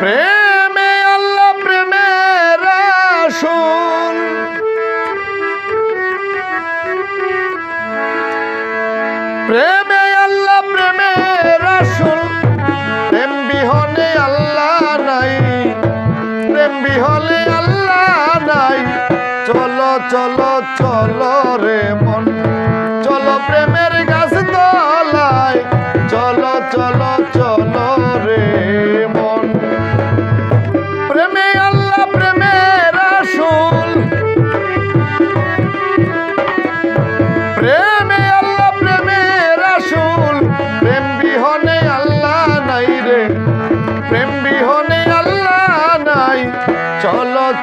প্রেমে আল্লাহ, প্রেমের আসুন প্রেমে আল্লাহ, প্রেমের আসুন প্রেম বিহনে আল্লাহ নাই। প্রেম বিহলে আল্লাহ নাই। চলো চলো চলো রে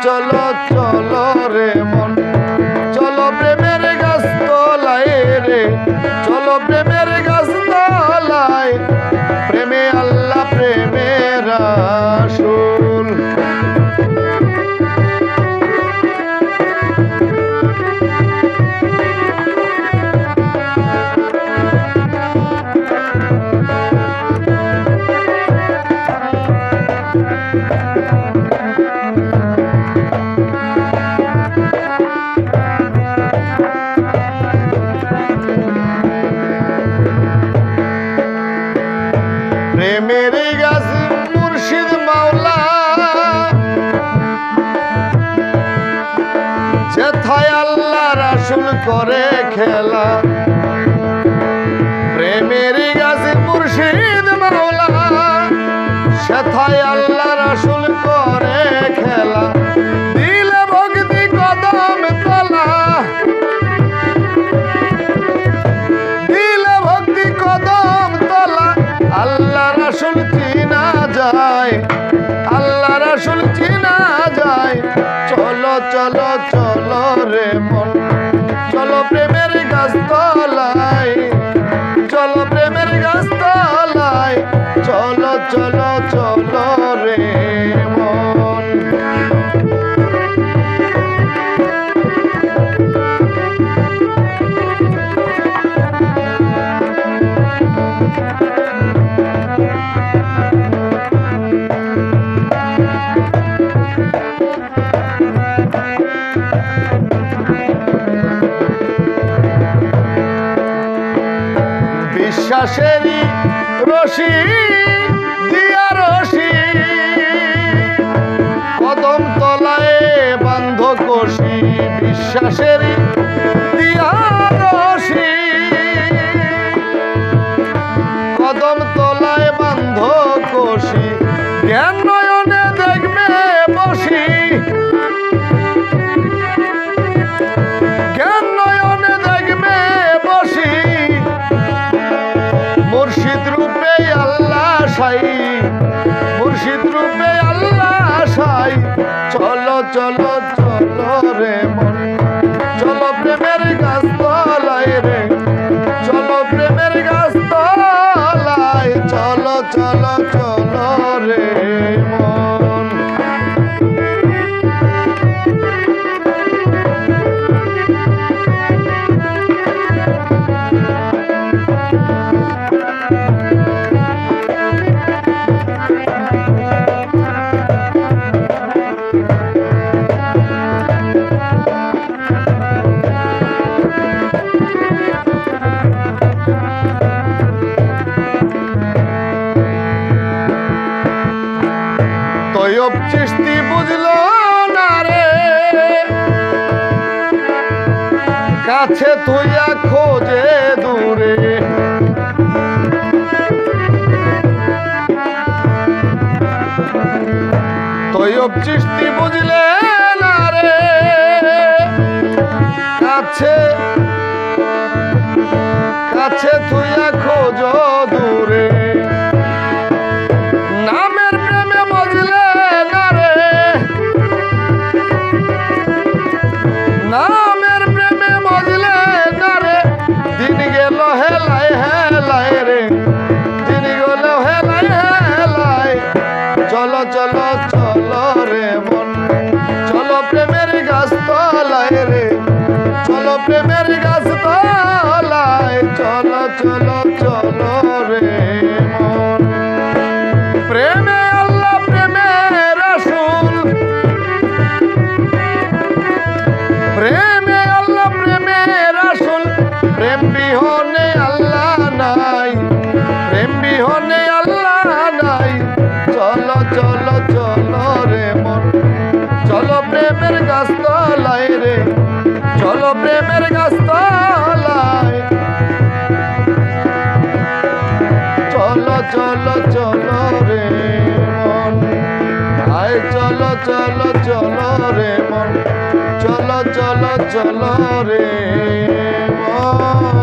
চলো যেথায় আল্লাহ রাসুল করে খেলা। প্রেমের গাছে মুর্শিদ মাওলা সেথায় বিশ্বাসেরই রশি, দিয়া রশি। কদম তলায় বান্ধ কষি বিশ্বাসেরই দিয়া রশি। কদম তলায় বান্ধ কষি জ্ঞান মুর্শিদ রূপে আল্লাহ সাই মুর্শিদ রূপে আল্লাহ সাই চলো চলো চলো রে মন। চলো প্রেমের গাছ তলায় রে। চলো প্রেমের গাছ তলায় চলো চলো চলো। তৈব চিস্তি বুঝলো না রে। কাছে তুইয়া খোঁজে দূরে। তৈব চিস্তি বুঝলে না রে। কাছে কাছে তুইয়া খোঁজ চলো আয় চলো চলো চলো রে মন। চলো চলো চলো রে মন।